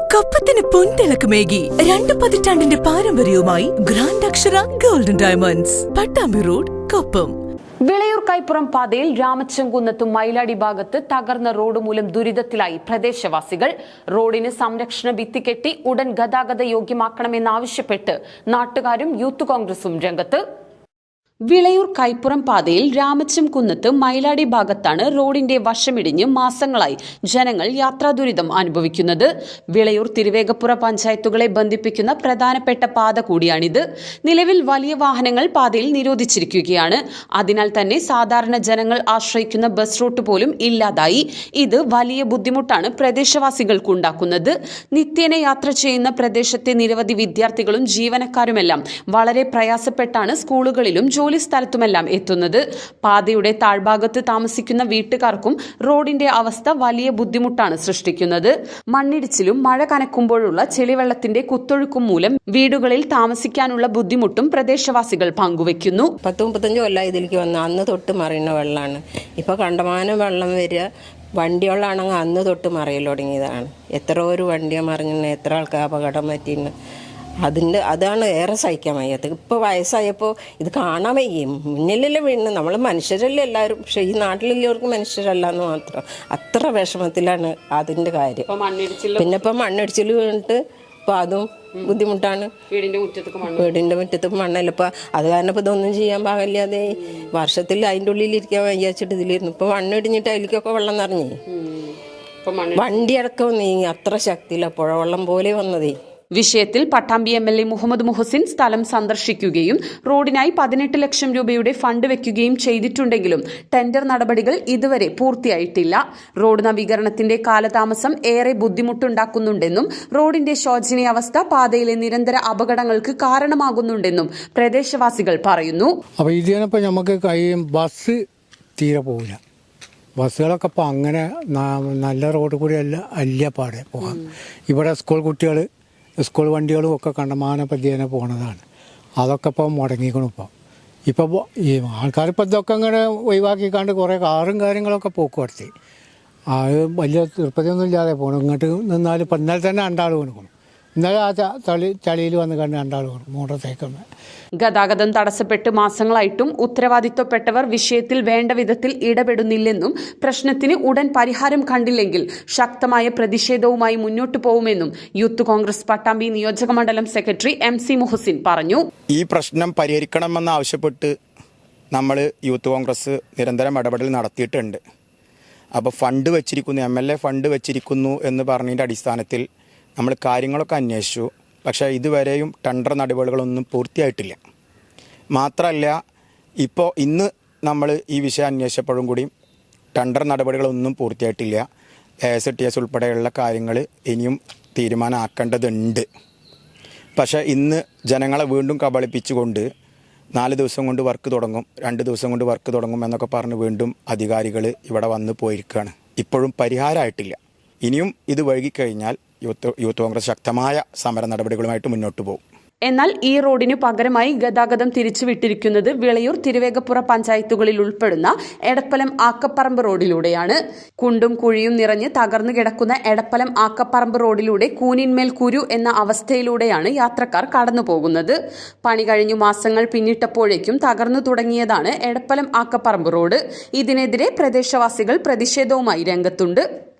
കപ്പത്തിന് പൊൻതിളക്കമേകി രണ്ട് പതിറ്റാണ്ടിന്റെ പാരമ്പര്യവുമായി grand Akshara golden diamonds Pattambi road Koppam. Vilayur Kaippuram പാതയിൽ രാമച്ചംകുന്നത്തും മയിലാടി ഭാഗത്ത് തകർന്ന റോഡ് മൂലം ദുരിതത്തിലായി പ്രദേശവാസികൾ. റോഡിന് സംരക്ഷണ ഭിത്തി കെട്ടി ഉടൻ ഗതാഗത യോഗ്യമാക്കണമെന്നാവശ്യപ്പെട്ട് നാട്ടുകാരും യൂത്ത് കോൺഗ്രസും രംഗത്ത് വിളയൂർ കൈപ്പുറം പാതയിൽ രാമച്ചം കുന്നത്ത് മൈലാടി ഭാഗത്താണ് റോഡിന്റെ വശമിടിഞ്ഞ് മാസങ്ങളായി ജനങ്ങൾ യാത്രാ ദുരിതം അനുഭവിക്കുന്നത്. വിളയൂർ തിരുവേഗപ്പുറ പഞ്ചായത്തുകളെ ബന്ധിപ്പിക്കുന്ന പ്രധാനപ്പെട്ട പാത കൂടിയാണിത്. നിലവിൽ വലിയ വാഹനങ്ങൾ പാതയിൽ നിരോധിച്ചിരിക്കുകയാണ്. അതിനാൽ തന്നെ സാധാരണ ജനങ്ങൾ ആശ്രയിക്കുന്ന ബസ് റൂട്ട് പോലും ഇല്ലാതായി. ഇത് വലിയ ബുദ്ധിമുട്ടാണ് പ്രദേശവാസികൾക്കുണ്ടാക്കുന്നത്. നിത്യേന യാത്ര ചെയ്യുന്ന പ്രദേശത്തെ നിരവധി വിദ്യാർത്ഥികളും ജീവനക്കാരുമെല്ലാം വളരെ പ്രയാസപ്പെട്ടാണ് സ്കൂളുകളിലും ജോലി സ്ഥലത്തുമെല്ലാം എത്തുന്നത്. പാതയുടെ താഴ്ഭാഗത്ത് താമസിക്കുന്ന വീട്ടുകാർക്കും റോഡിന്റെ അവസ്ഥ വലിയ ബുദ്ധിമുട്ടാണ് സൃഷ്ടിക്കുന്നത്. മണ്ണിടിച്ചിലും മഴ കനക്കുമ്പോഴുള്ള ചെളിവെള്ളത്തിന്റെ കുത്തൊഴുക്കും മൂലം വീടുകളിൽ താമസിക്കാനുള്ള ബുദ്ധിമുട്ടും പ്രദേശവാസികൾ പങ്കുവെക്കുന്നു പത്ത് മുപ്പത്തഞ്ച് കൊല്ലം ഇതിലേക്ക് വന്ന. അന്ന് തൊട്ട് മറിയുന്ന വെള്ളമാണ് ഇപ്പൊ കണ്ടമാനം വെള്ളം വരിക വണ്ടികളാണെങ്കിൽ അന്ന് തൊട്ട് മറിയൽ തുടങ്ങിയതാണ്. എത്ര ഒരു വണ്ടിയെ മറിഞ്ഞിട്ട് എത്ര ആൾക്കാർ അപകടം പറ്റിയിട്ടുണ്ട് അതിന്റെ അതാണ് ഏറെ സഹിക്കാൻ വയ്യാത്ത. ഇപ്പോൾ വയസ്സായപ്പോൾ ഇത് കാണാൻ വയ്യേ. മുന്നിലല്ലേ വീണ് നമ്മൾ മനുഷ്യരല്ലേ എല്ലാവരും. പക്ഷേ ഈ നാട്ടിലുള്ളവർക്ക് മനുഷ്യരല്ല എന്ന് മാത്രം. അത്ര വിഷമത്തിലാണ് അതിന്റെ കാര്യം. പിന്നെ ഇപ്പം മണ്ണിടിച്ചിൽ വീണിട്ട് ഇപ്പം അതും ബുദ്ധിമുട്ടാണ്. വീടിന്റെ മുറ്റത്തൊക്കെ വീടിന്റെ മുറ്റത്ത് മണ്ണല്ല. ഇപ്പം അത് കാരണം ഇപ്പം ഇതൊന്നും ചെയ്യാൻ പാകില്ലാതെ വർഷത്തിൽ അതിന്റെ ഉള്ളിൽ ഇരിക്കാൻ വയ്യാച്ചിട്ട് ഇതിലിരുന്നു. ഇപ്പം മണ്ണിടിഞ്ഞിട്ട് അതിലേക്കൊക്കെ വെള്ളം നിറഞ്ഞേ. വണ്ടി അടക്കം നീങ്ങി. അത്ര ശക്തിയില്ല പുഴവെള്ളം പോലെ വന്നതേ. വിഷയത്തിൽ Pattambi M L A Muhammad Muhsin സ്ഥലം സന്ദർശിക്കുകയും റോഡിനായി പതിനെട്ട് ലക്ഷം രൂപയുടെ ഫണ്ട് വെക്കുകയും ചെയ്തിട്ടുണ്ടെങ്കിലും ടെൻഡർ നടപടികൾ ഇതുവരെ പൂർത്തിയായിട്ടില്ല. റോഡ് നവീകരണത്തിന്റെ കാലതാമസം ഏറെ ബുദ്ധിമുട്ടുണ്ടാക്കുന്നുണ്ടെന്നും റോഡിന്റെ ശോചനീയാവസ്ഥ പാതയിലെ നിരന്തര അപകടങ്ങൾക്ക് കാരണമാകുന്നുണ്ടെന്നും പ്രദേശവാസികൾ പറയുന്നു. അപ്പോൾ ഇതിനിപ്പോൾ നമുക്ക് കഴിയും ബസ് തീരെ പോകില്ല ബസ്സുകളൊക്കെ ഇപ്പോൾ അങ്ങനെ നല്ല റോഡ് കൂടി അല്ല അല്ല പാടെ പോകാം. ഇവിടെ സ്കൂൾ കുട്ടികൾ സ്കൂൾ വണ്ടികളും ഒക്കെ കണ്ടമാനം പദ്യേന പോണതാണ്. അതൊക്കെ ഇപ്പോൾ മുടങ്ങിക്കണം ഇപ്പോൾ ഇപ്പോൾ ഈ ആൾക്കാരിപ്പോൾ ഇതൊക്കെ ഇങ്ങനെ ഒഴിവാക്കിക്കാണ്ട് കുറേ കാറും കാര്യങ്ങളൊക്കെ പോക്കുവരത്തി. അത് വലിയ തൃപ്തിയൊന്നും ഇല്ലാതെ പോകണം ഇങ്ങോട്ട് നിന്നാൽ ഇപ്പം ഇന്നലെ തന്നെ രണ്ടാൾ വീണിക്കണം ഇന്നലെ ആ ച- ചളി ചളിയിൽ വന്ന് കണ്ട് രണ്ടാൾ വീണു മോട്ടോർ സൈക്കിളിന് ഗതാഗതം തടസ്സപ്പെട്ട് മാസങ്ങളായിട്ടും ഉത്തരവാദിത്വപ്പെട്ടവർ വിഷയത്തിൽ വേണ്ട വിധത്തിൽ ഇടപെടുന്നില്ലെന്നും പ്രശ്നത്തിന് ഉടൻ പരിഹാരം കണ്ടില്ലെങ്കിൽ ശക്തമായ പ്രതിഷേധവുമായി മുന്നോട്ടു പോകുമെന്നും യൂത്ത് കോൺഗ്രസ് പട്ടാമ്പി നിയോജക മണ്ഡലം സെക്രട്ടറി എം സി മുഹസിൻ പറഞ്ഞു. ഈ പ്രശ്നം പരിഹരിക്കണമെന്ന് ആവശ്യപ്പെട്ട് നമ്മൾ യൂത്ത് കോൺഗ്രസ് നിരന്തരം ഇടപെടൽ നടത്തിയിട്ടുണ്ട്. അപ്പോൾ ഫണ്ട് വെച്ചിരിക്കുന്നു എം എൽ എ ഫണ്ട് വെച്ചിരിക്കുന്നു എന്ന് പറഞ്ഞതിന്റെ അടിസ്ഥാനത്തിൽ നമ്മൾ കാര്യങ്ങളൊക്കെ അന്വേഷിച്ചു. പക്ഷേ ഇതുവരെയും ടെൻഡർ നടപടികളൊന്നും പൂർത്തിയായിട്ടില്ല. മാത്രമല്ല ഇപ്പോൾ ഇന്ന് നമ്മൾ ഈ വിഷയം അന്വേഷിച്ചപ്പോഴും കൂടി ടെൻഡർ നടപടികളൊന്നും പൂർത്തിയായിട്ടില്ല. എസ് ടി എസ് ഉൾപ്പെടെയുള്ള കാര്യങ്ങൾ ഇനിയും തീരുമാനമാക്കേണ്ടതുണ്ട്. പക്ഷേ ഇന്ന് ജനങ്ങളെ വീണ്ടും കബളിപ്പിച്ചുകൊണ്ട് നാല് ദിവസം കൊണ്ട് വർക്ക് തുടങ്ങും രണ്ട് ദിവസം കൊണ്ട് വർക്ക് തുടങ്ങും എന്നൊക്കെ പറഞ്ഞ് വീണ്ടും അധികാരികൾ ഇവിടെ വന്ന് പോയിരിക്കുകയാണ്. ഇപ്പോഴും പരിഹാരമായിട്ടില്ല. ഇനിയും ഇത് വൈകിക്കഴിഞ്ഞാൽ യൂത്ത് യൂത്ത് കോൺഗ്രസ് ശക്തമായ സമര നടപടികളുമായിട്ട് മുന്നോട്ട് പോകും. എന്നാൽ ഈ റോഡിനു പകരമായി ഗതാഗതം തിരിച്ചുവിട്ടിരിക്കുന്നത് വിളയൂർ തിരുവേഗപ്പുറ പഞ്ചായത്തുകളിൽ ഉൾപ്പെടുന്ന എടപ്പലം ആക്കപ്പറമ്പ് റോഡിലൂടെയാണ്. കുണ്ടും കുഴിയും നിറഞ്ഞ് തകർന്നു കിടക്കുന്ന എടപ്പലം ആക്കപ്പറമ്പ് റോഡിലൂടെ കൂനിന്മേൽ കുരു എന്ന അവസ്ഥയിലൂടെയാണ് യാത്രക്കാർ കടന്നു പോകുന്നത് പണി കഴിഞ്ഞു മാസങ്ങൾ പിന്നിട്ടപ്പോഴേക്കും തകർന്നു തുടങ്ങിയതാണ് എടപ്പലം ആക്കപ്പറമ്പ് റോഡ്. ഇതിനെതിരെ പ്രദേശവാസികൾ പ്രതിഷേധവുമായി രംഗത്തുണ്ട്.